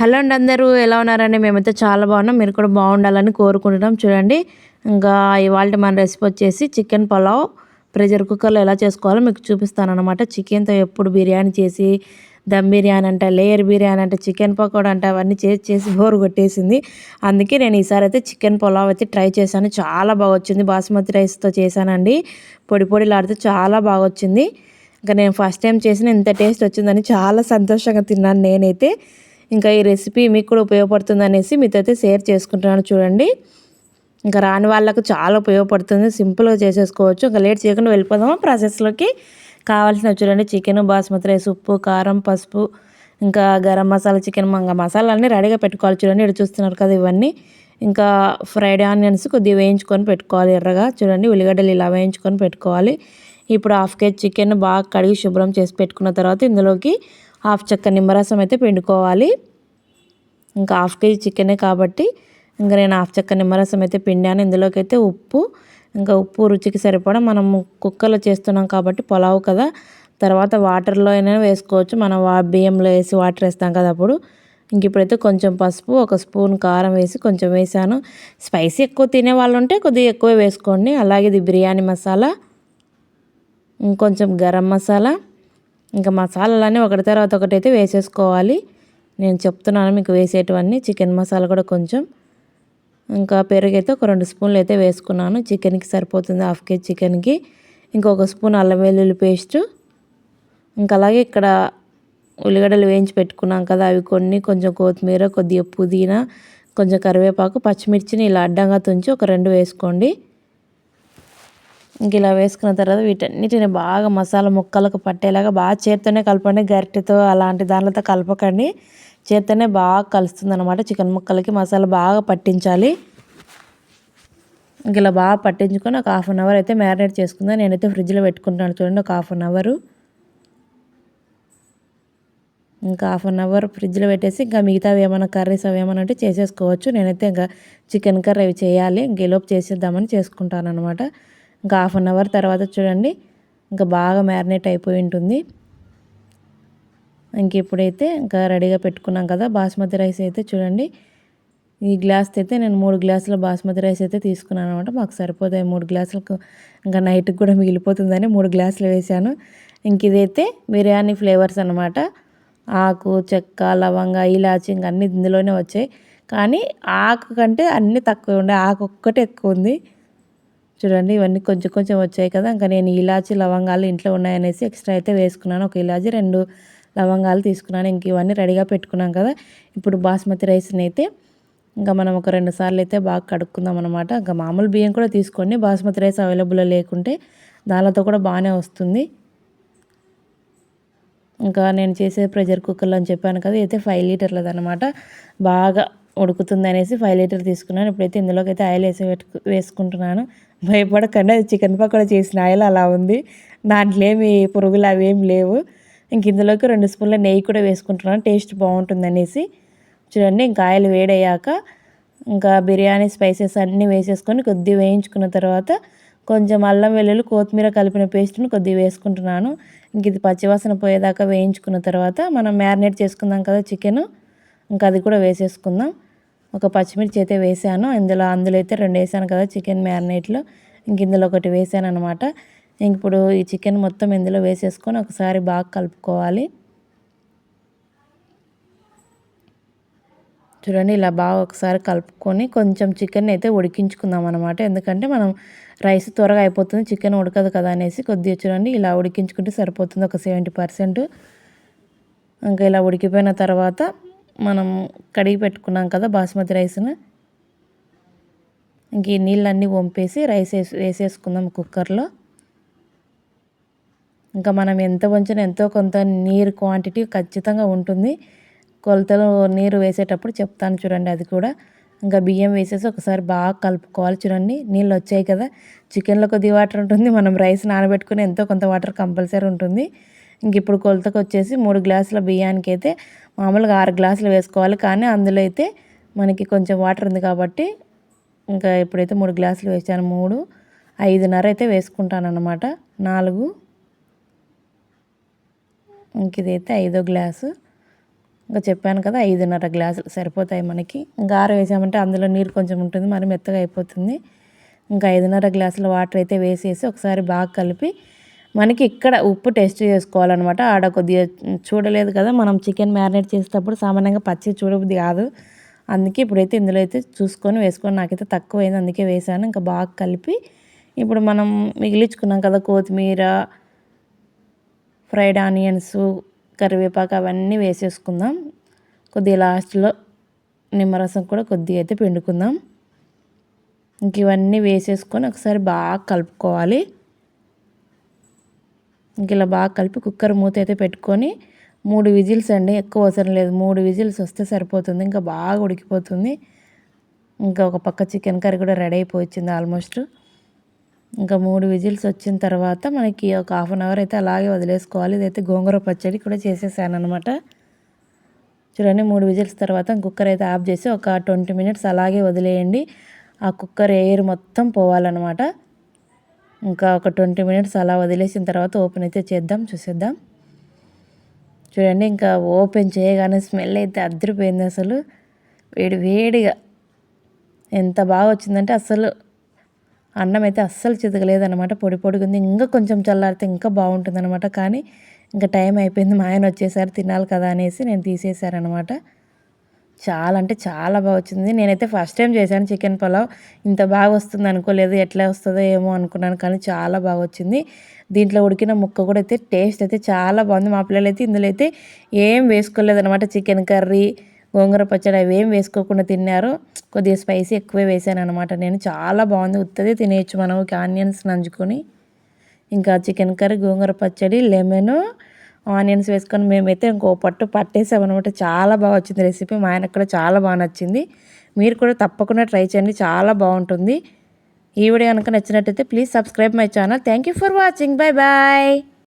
Hello అండి అందరూ ఎలా ఉన్నారండి? మేమైతే చాలా బాగున్నాం. మీరు కూడా బాగుండాలని కోరుకుంటున్నాం. చూడండి ఇంకా ఇవాళ మన రెసిపీ వచ్చేసి చికెన్ పలావ్ ప్రెషర్ కుక్కర్లో ఎలా చేసుకోవాలో మీకు చూపిస్తాను అనమాట చికెన్తో ఎప్పుడు బిర్యానీ చేసి దమ్ బిర్యానీ అంట లేయర్ బిర్యానీ అంటే చికెన్ పకోడా అంటే అవన్నీ చేసి చేసి బోరు కొట్టేసింది. అందుకే నేను ఈసారి అయితే చికెన్ పులావ్ అయితే ట్రై చేశాను. చాలా బాగా వచ్చింది. బాస్మతి రైస్తో చేశానండి. పొడి పొడిలాడితే చాలా బాగా వచ్చింది. ఇంకా నేను ఫస్ట్ టైం చేసిన ఇంత టేస్ట్ వచ్చిందని చాలా సంతోషంగా తిన్నాను నేనైతే. ఇంకా ఈ రెసిపీ మీకు కూడా ఉపయోగపడుతుంది అనేసి మీతో అయితే షేర్ చేసుకుంటున్నాను చూడండి. ఇంకా రాని వాళ్ళకు చాలా ఉపయోగపడుతుంది. సింపుల్గా చేసేసుకోవచ్చు. ఇంకా లేట్ చేయకుండా వెళ్ళిపోదాము ప్రాసెస్లోకి కావాల్సిన చూడండి చికెన్ బాస్మతి రైస్ ఉప్పు కారం పసుపు ఇంకా గరం మసాలా చికెన్ ఇంకా మసాలాలన్నీ రెడీగా పెట్టుకోవాలి చూడండి. ఇక్కడ చూస్తున్నారు కదా ఇవన్నీ. ఇంకా ఫ్రైడ్ ఆనియన్స్ కొద్దిగా వేయించుకొని పెట్టుకోవాలి ఎర్రగా. చూడండి ఉల్లిగడ్డలు ఇలా వేయించుకొని పెట్టుకోవాలి. ఇప్పుడు హాఫ్ కేజీ చికెన్ బాగా కడిగి శుభ్రం చేసి పెట్టుకున్న తర్వాత ఇందులోకి హాఫ్ చెక్క నిమ్మరసం అయితే పిండుకోవాలి. ఇంకా హాఫ్ కేజీ చికెనే కాబట్టి ఇంకా నేను హాఫ్ చెక్క నిమ్మరసం అయితే పిండాను. ఇందులోకి అయితే ఉప్పు ఇంకా ఉప్పు రుచికి సరిపడా మనం కుక్కర్లో చేస్తున్నాం కాబట్టి పొలావు కదా. తర్వాత వాటర్లో అయినా వేసుకోవచ్చు. మనం బియ్యంలో వేసి వాటర్ వేస్తాం కదా అప్పుడు. ఇంక ఇప్పుడైతే కొంచెం పసుపు ఒక స్పూన్ కారం వేసి కొంచెం వేసాను. స్పైసీ ఎక్కువ తినే వాళ్ళు ఉంటే కొద్దిగా ఎక్కువ వేసుకోండి. అలాగే ఇది బిర్యానీ మసాలా ఇంకొంచెం గరం మసాలా. ఇంకా మసాలాలన్నీ ఒకటి తర్వాత ఒకటి అయితే వేసేసుకోవాలి. నేను చెప్తున్నాను మీకు వేసేటివన్నీ. చికెన్ మసాలా కూడా కొంచెం. ఇంకా పెరుగు అయితే ఒక రెండు స్పూన్లు అయితే వేసుకున్నాను. చికెన్కి సరిపోతుంది హాఫ్ కేజీ చికెన్కి. ఇంకొక స్పూన్ అల్లం వెల్లుల్లి పేస్ట్. ఇంకా అలాగే ఇక్కడ ఉల్లిగడ్డలు వేయించి పెట్టుకున్నాం కదా అవి కొన్ని కొంచెం కొత్తిమీర కొద్దిగా పుదీనా కొంచెం కరివేపాకు పచ్చిమిర్చిని ఇలా అడ్డంగా తుంచి ఒక రెండు వేసుకోండి. ఇంక ఇలా వేసుకున్న తర్వాత వీటన్నిటిని బాగా మసాలా ముక్కలకు పట్టేలాగా బాగా చేత్తోనే కలపండి. గరిటెతో అలాంటి దానితో కలపకండి. చేత్తోనే బాగా కలుస్తుంది అనమాట చికెన్ ముక్కలకి. మసాలా బాగా పట్టించాలి. ఇంక ఇలా బాగా పట్టించుకొని ఒక హాఫ్ అన్ అవర్ అయితే మ్యారినేట్ చేసుకుందాం. నేనైతే ఫ్రిడ్జ్లో పెట్టుకుంటాను చూడండి ఒక హాఫ్ అన్ అవరు. ఇంకా హాఫ్ అన్ అవర్ ఫ్రిడ్జ్లో పెట్టేసి ఇంకా మిగతావి ఏమైనా కర్రీస్ అవి ఏమైనా అంటే చేసేసుకోవచ్చు. నేనైతే ఇంకా చికెన్ కర్రీ అవి చేయాలి. ఇంకెలోపు చేసేద్దామని చేసుకుంటాను అనమాట ఇంకా హాఫ్ అన్ అవర్ తర్వాత చూడండి. ఇంకా బాగా మ్యారినేట్ అయిపోయి ఉంటుంది. ఇంక ఇప్పుడైతే ఇంకా రెడీగా పెట్టుకున్నాం కదా బాస్మతి రైస్ అయితే చూడండి. ఈ గ్లాస్ అయితే నేను మూడు గ్లాసుల బాస్మతి రైస్ అయితే తీసుకున్నాను అనమాట మాకు సరిపోతాయి మూడు గ్లాసులకు. ఇంకా నైట్కి కూడా మిగిలిపోతుందని మూడు గ్లాసులు వేసాను. ఇంక ఇదైతే బిర్యానీ ఫ్లేవర్స్ అనమాట ఆకు చెక్క లవంగ ఇలాచి ఇంక అన్ని ఇందులోనే వచ్చాయి. కానీ ఆకు కంటే అన్నీ తక్కువ ఉండే. ఆకు ఒక్కటే ఎక్కువ ఉంది. చూడండి ఇవన్నీ కొంచెం కొంచెం వచ్చాయి కదా. ఇంకా నేను ఇలాచి లవంగాలు ఇంట్లో ఉన్నాయనేసి ఎక్స్ట్రా అయితే వేసుకున్నాను. ఒక ఇలాచి రెండు లవంగాలు తీసుకున్నాను. ఇంక ఇవన్నీ రెడీగా పెట్టుకున్నాం కదా. ఇప్పుడు బాస్మతి రైస్ని అయితే ఇంకా మనం ఒక రెండు సార్లు అయితే బాగా కడుక్కుందాం అనమాట ఇంకా మామూలు బియ్యం కూడా తీసుకోండి. బాస్మతి రైస్ అవైలబుల్లో లేకుంటే దానితో కూడా బాగానే వస్తుంది. ఇంకా నేను చేసే ప్రెషర్ కుక్కర్లు అని చెప్పాను కదా అయితే ఫైవ్ లీటర్లది అనమాట బాగా ఉడుకుతుంది అనేసి ఫైవ్ లీటర్ తీసుకున్నాను. ఇప్పుడైతే ఇందులోకి అయితే ఆయిల్ వేసి వేసుకుంటున్నాను. భయపడకుండా చికెన్ పకోడా చేసిన ఆయిల్ అలా ఉంది. దాంట్లో ఏమి పురుగులు అవి ఏమి లేవు. ఇంక ఇందులోకి రెండు స్పూన్ల నెయ్యి కూడా వేసుకుంటున్నాను. టేస్ట్ బాగుంటుంది అనేసి చూడండి ఇంకా ఆయిల్ వేడయ్యాక ఇంకా బిర్యానీ స్పైసెస్ అన్నీ వేసేసుకొని కొద్దిగా వేయించుకున్న తర్వాత కొంచెం అల్లం వెల్లుల్లి కొత్తిమీర కలిపిన పేస్ట్ని కొద్దిగా వేసుకుంటున్నాను. ఇంక ఇది పచ్చివాసన పోయేదాకా వేయించుకున్న తర్వాత మనం మ్యారినేట్ చేసుకుందాం కదా చికెన్. ఇంకా అది కూడా వేసేసుకుందాం. ఒక పచ్చిమిర్చి అయితే వేసాను. ఇందులో అందులో అయితే రెండు వేసాను కదా చికెన్ మ్యారినేట్లో. ఇంక ఇందులో ఒకటి వేసాను అనమాట ఇప్పుడు ఈ చికెన్ మొత్తం ఇందులో వేసేసుకొని ఒకసారి బాగా కలుపుకోవాలి. చూడండి ఇలా బాగా ఒకసారి కలుపుకొని కొంచెం చికెన్ అయితే ఉడికించుకుందాం అనమాట ఎందుకంటే మనం రైస్ త్వరగా అయిపోతుంది చికెన్ ఉడకదు కదా అనేసి కొద్దిగా చూడండి ఇలా ఉడికించుకుంటే సరిపోతుంది ఒక సెవెంటీ పర్సెంట్. ఇంకా ఇలా ఉడికిపోయిన తర్వాత మనం కడిగి పెట్టుకున్నాం కదా బాస్మతి రైస్ని. ఇంక ఈ నీళ్ళన్నీ వంపేసి రైస్ వేసి వేసేసుకుందాం కుక్కర్లో. ఇంకా మనం ఎంత వంచినా ఎంతో కొంత నీరు క్వాంటిటీ ఖచ్చితంగా ఉంటుంది. కొలతలు నీరు వేసేటప్పుడు చెప్తాను చూడండి అది కూడా. ఇంకా బియ్యం వేసేసి ఒకసారి బాగా కలుపుకోవాలి చూడండి. నీళ్ళు వచ్చాయి కదా. చికెన్లో కొద్ది వాటర్ ఉంటుంది. మనం రైస్ నానబెట్టుకుని ఎంతో కొంత వాటర్ కంపల్సరీ ఉంటుంది. ఇంక ఇప్పుడు కొలతకు వచ్చేసి మూడు గ్లాసుల బియ్యానికి అయితే మామూలుగా ఆరు గ్లాసులు వేసుకోవాలి. కానీ అందులో అయితే మనకి కొంచెం వాటర్ ఉంది కాబట్టి ఇంకా ఇప్పుడైతే మూడు గ్లాసులు వేసాను. మూడు ఐదున్నర అయితే వేసుకుంటాను అనమాట నాలుగు ఇంక ఇదైతే ఐదో గ్లాసు. ఇంకా చెప్పాను కదా ఐదున్నర గ్లాసులు సరిపోతాయి మనకి. గార వేసామంటే అందులో నీరు కొంచెం ఉంటుంది మరి మెత్తగా అయిపోతుంది. ఇంకా ఐదున్నర గ్లాసుల వాటర్ అయితే వేసేసి ఒకసారి బాగా కలిపి మనకి ఇక్కడ ఉప్పు టెస్ట్ చేసుకోవాలన్నమాట. ఆడ కొద్దిగా చూడలేదు కదా మనం చికెన్ మ్యారినేట్ చేసేటప్పుడు సామాన్యంగా పచ్చి చూడబుద్ది కాదు. అందుకే ఇప్పుడైతే ఇందులో అయితే చూసుకొని వేసుకొని నాకైతే తక్కువైంది అందుకే వేసాను. ఇంకా బాగా కలిపి ఇప్పుడు మనం మిగిలించుకున్నాం కదా కొత్తిమీర ఫ్రైడ్ ఆనియన్స్ కరివేపాకు అవన్నీ వేసేసుకుందాం. కొద్దిగా లాస్ట్లో నిమ్మరసం కూడా కొద్దిగా అయితే పిండుకుందాం. ఇంక ఇవన్నీ వేసేసుకొని ఒకసారి బాగా కలుపుకోవాలి. ఇంక ఇలా బాగా కలిపి కుక్కర్ మూత అయితే పెట్టుకొని మూడు విజిల్స్ అండి ఎక్కువ అవసరం లేదు. మూడు విజిల్స్ వస్తే సరిపోతుంది. ఇంకా బాగా ఉడికిపోతుంది. ఇంకా ఒక పక్క చికెన్ కర్రీ కూడా రెడీ అయిపోయింది ఆల్మోస్ట్. ఇంకా మూడు విజిల్స్ వచ్చిన తర్వాత మనకి ఒక హాఫ్ అన్ అవర్ అయితే అలాగే వదిలేసుకోవాలి. ఇదైతే గోంగూర పచ్చడి కూడా చేసేసాను అనమాట చూడండి మూడు విజిల్స్ తర్వాత కుక్కర్ అయితే ఆఫ్ చేసి ఒక ట్వంటీ మినిట్స్ అలాగే వదిలేయండి. ఆ కుక్కర్ ఎయిర్ మొత్తం పోవాలన్నమాట. ఇంకా ఒక ట్వంటీ మినిట్స్ అలా వదిలేసిన తర్వాత ఓపెన్ అయితే చేద్దాం చూసేద్దాం. చూడండి ఇంకా ఓపెన్ చేయగానే స్మెల్ అయితే అద్దరిపోయింది అసలు. వేడి వేడిగా ఎంత బాగా వచ్చిందంటే అసలు అన్నం అయితే అస్సలు చితకలేదనమాట పొడి పొడిగా ఉంది ఇంకా కొంచెం చల్లారితే ఇంకా బాగుంటుందన్నమాట. కానీ ఇంకా టైం అయిపోయింది మా ఆయన వచ్చేసారి తినాలి కదా అనేసి నేను తీసేశారనమాట చాలా అంటే చాలా బాగా వచ్చింది. నేనైతే ఫస్ట్ టైం చేశాను చికెన్ పలావ్. ఇంత బాగా వస్తుంది అనుకోలేదు ఎట్లా వస్తుందో ఏమో అనుకున్నాను కానీ చాలా బాగా వచ్చింది. దీంట్లో ఉడికిన ముక్క కూడా అయితే టేస్ట్ అయితే చాలా బాగుంది. మా పిల్లలు అయితే ఇందులో అయితే ఏం వేసుకోలేదు అనమాట చికెన్ కర్రీ గోంగూర పచ్చడి అవి ఏం వేసుకోకుండా తిన్నారు. కొద్దిగా స్పైసీ ఎక్కువే వేసాను అనమాట నేను చాలా బాగుంది. ఉత్తదే తినేయచ్చు మనం ఆనియన్స్ నంచుకొని ఇంకా చికెన్ కర్రీ గోంగూర పచ్చడి లెమన్ ఆనియన్స్ వేసుకొని మేమైతే ఇంకో పట్టు పట్టేసామన్నమాట. చాలా బాగా వచ్చింది రెసిపీ. మా ఆయనకు కూడా చాలా బాగా నచ్చింది. మీరు కూడా తప్పకుండా ట్రై చేయండి. చాలా బాగుంటుంది. ఈ వీడియో కనుక నచ్చినట్టయితే please subscribe my channel. Thank you for watching bye bye